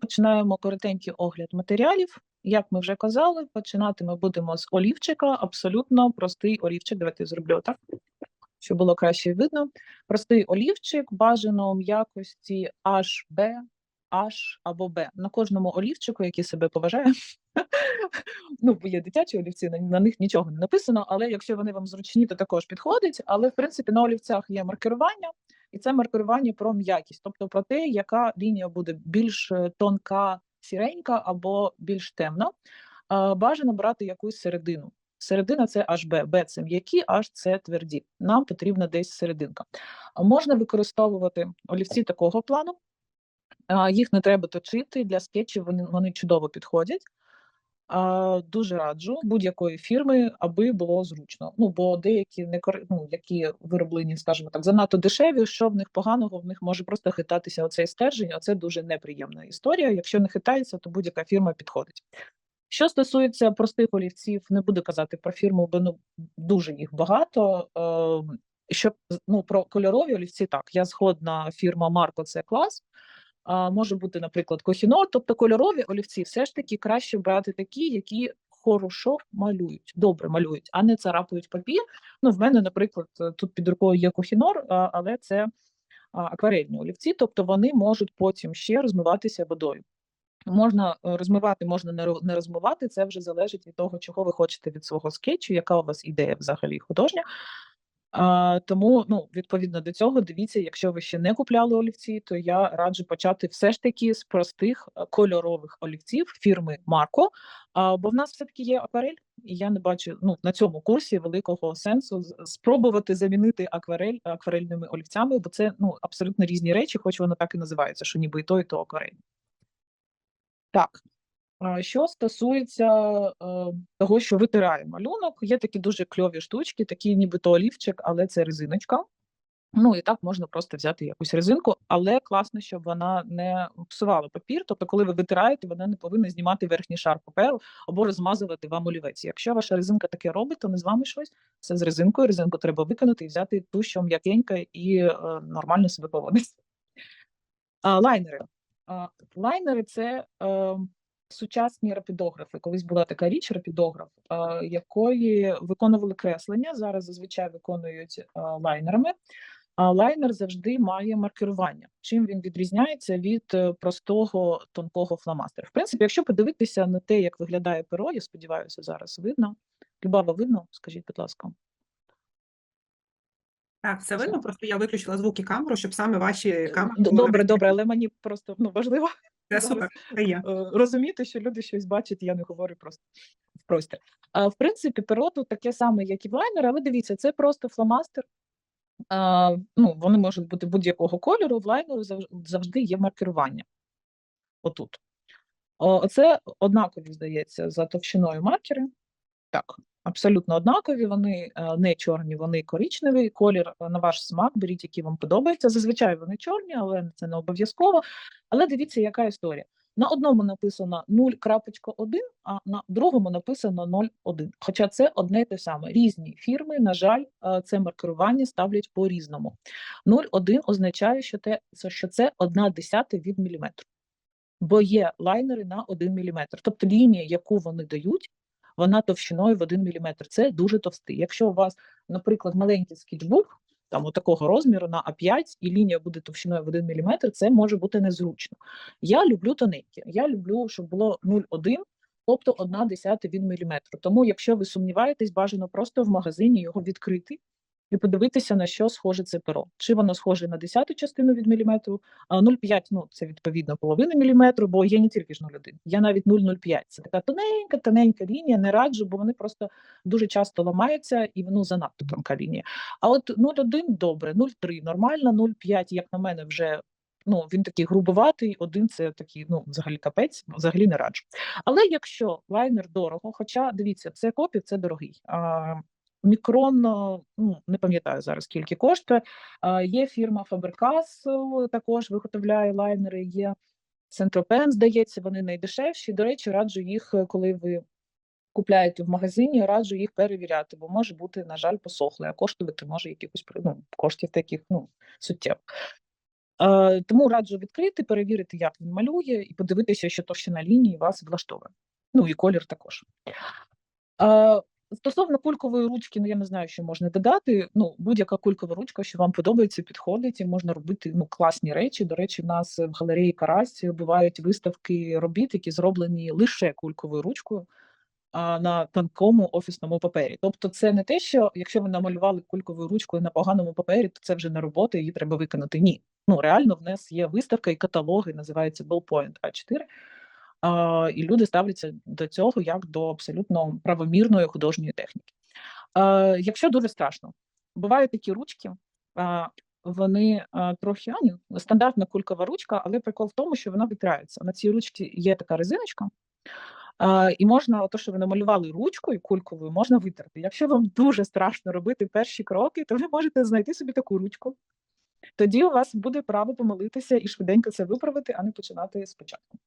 починаємо коротенький огляд матеріалів. Як ми вже казали, починати ми будемо з олівчика, абсолютно простий олівчик. Давайте зроблю так, щоб було краще видно. Простий олівчик, бажано в якості HB, H або B. На кожному олівчику, який себе поважає. ну, бо є дитячі олівці, на, на них нічого не написано, але якщо вони вам зручні, то також підходить. Але в принципі на олівцях є маркерування, і це маркерування про м'якість, тобто про те, яка лінія буде більш е, тонка, сіренька або більш темна. Бажано брати якусь середину. Середина це HB, B це м'які, H це тверді. Нам потрібна десь серединка. Можна використовувати олівці такого плану. Їх не треба точити для скетчів. Вони, вони чудово підходять. Дуже раджу будь-якої фірми, аби було зручно. Ну бо деякі не ну, які вироблені, скажімо так, занадто дешеві. Що в них поганого, в них може просто хитатися оцей стержень. а це дуже неприємна історія. Якщо не хитається, то будь-яка фірма підходить. Що стосується простих олівців, не буду казати про фірму, бо ну дуже їх багато. Е, щоб ну про кольорові олівці, так я згодна. Фірма Марко це клас. Може бути, наприклад, Кохінор, тобто кольорові олівці, все ж таки краще брати такі, які хорошо малюють, добре малюють, а не царапають папір. Ну, в мене, наприклад, тут під рукою є Кохінор, але це акварельні олівці, тобто вони можуть потім ще розмиватися водою. Можна е, розмивати, можна не розмивати. Це вже залежить від того, чого ви хочете від свого скетчу, яка у вас ідея взагалі художня. А, тому, ну, відповідно до цього, дивіться, якщо ви ще не купляли олівці, то я раджу почати все ж таки з простих е, кольорових олівців фірми Марко. А, бо в нас все-таки є акварель, і я не бачу ну, на цьому курсі великого сенсу спробувати замінити акварель акварельними олівцями, бо це ну, абсолютно різні речі, хоч воно так і називається, що ніби і то, і то акварель. Так. Що стосується е, того, що витирає малюнок, є такі дуже кльові штучки, такі нібито олівчик, але це резиночка. Ну і так можна просто взяти якусь резинку, але класно, щоб вона не псувала папір. Тобто, коли ви витираєте, вона не повинна знімати верхній шар паперу або розмазувати вам олівець. Якщо ваша резинка таке робить, то не з вами щось. Це з резинкою. Резинку треба викинути і взяти ту, що м'якенька і е, нормально себе поводить. Лайнери. Лайнери це е, сучасні рапідографи. Колись була така річ рапідограф, е, якої виконували креслення. Зараз зазвичай виконують е, лайнерами. А лайнер завжди має маркерування. Чим він відрізняється від е, простого тонкого фломастера? В принципі, якщо подивитися на те, як виглядає перо, я сподіваюся, зараз видно. Любава, видно? Скажіть, будь ласка. Так, все видно, просто я виключила звук і камеру, щоб саме ваші камери. Добре, добре, але мені просто ну, важливо Це супер, е, розуміти, що люди щось бачать, я не говорю просто в простір. А, в принципі, перо таке саме, як і в лайнері, але дивіться, це просто фломастер. А, ну, вони можуть бути будь-якого кольору, в лайнеру зав- завжди є маркерування. Отут. Оце Це однакові, здається, за товщиною маркери. Так, абсолютно однакові. Вони е, не чорні, вони коричневі. Колір е, на ваш смак, беріть, який вам подобається. Зазвичай вони чорні, але це не обов'язково. Але дивіться, яка історія. На одному написано 0.1, а на другому написано 0.1. Хоча це одне й те саме. Різні фірми, на жаль, е, це маркерування ставлять по-різному. 0.1 означає, що, те, що це 1 десята від міліметру. Бо є лайнери на 1 мм. Тобто лінія, яку вони дають, вона товщиною в 1 мм. Це дуже товстий. Якщо у вас, наприклад, маленький скетчбук, там такого розміру на А5, і лінія буде товщиною в 1 мм, це може бути незручно. Я люблю тоненькі. Я люблю, щоб було 0,1, тобто 1 десята від міліметру. Тому, якщо ви сумніваєтесь, бажано просто в магазині його відкрити і подивитися, на що схоже це перо. Чи воно схоже на десяту частину від міліметру, а 0,5, ну це відповідно половина міліметру, бо є не тільки ж 0,1, я навіть 0,05. Це така тоненька, тоненька лінія, не раджу, бо вони просто дуже часто ламаються і ну, занадто тонка лінія. А от 0,1 добре, 0,3 нормально, 0,5, як на мене, вже. Ну, він такий грубоватий, один це такий, ну, взагалі капець, взагалі не раджу. Але якщо лайнер дорого, хоча дивіться, це копів, це дорогий. А, мікрон, ну, не пам'ятаю зараз, скільки коштує. Є фірма Faber-Castell, також виготовляє лайнери, є Saint-Tropez, здається, вони найдешевші. До речі, раджу їх, е, коли ви купляєте в магазині, раджу їх перевіряти, бо може бути, на жаль, посохле, а коштувати може якихось ну, коштів таких ну, суттєво. Е, тому раджу відкрити, перевірити, як він малює, і подивитися, що товщина лінії вас влаштовує. Ну і колір також. Е, стосовно кулькової ручки, ну я не знаю, що можна додати. Ну, будь-яка кулькова ручка, що вам подобається, підходить, і можна робити ну, класні речі. До речі, в нас в галереї Карась бувають виставки робіт, які зроблені лише кульковою ручкою на тонкому офісному папері. Тобто, це не те, що якщо ви намалювали кульковою ручкою на поганому папері, то це вже не робота, її треба виконати. Ні. Ну реально в нас є виставка і каталоги, називається Ballpoint А4. І люди ставляться до цього як до абсолютно правомірної художньої техніки. Якщо дуже страшно, бувають такі ручки, вони трохи а, ні, стандартна кулькова ручка, але прикол в тому, що вона витирається. На цій ручці є така резиночка, і можна, то, що ви намалювали ручкою кульковою, можна витерти. Якщо вам дуже страшно робити перші кроки, то ви можете знайти собі таку ручку. Тоді у вас буде право помилитися і швиденько це виправити, а не починати спочатку.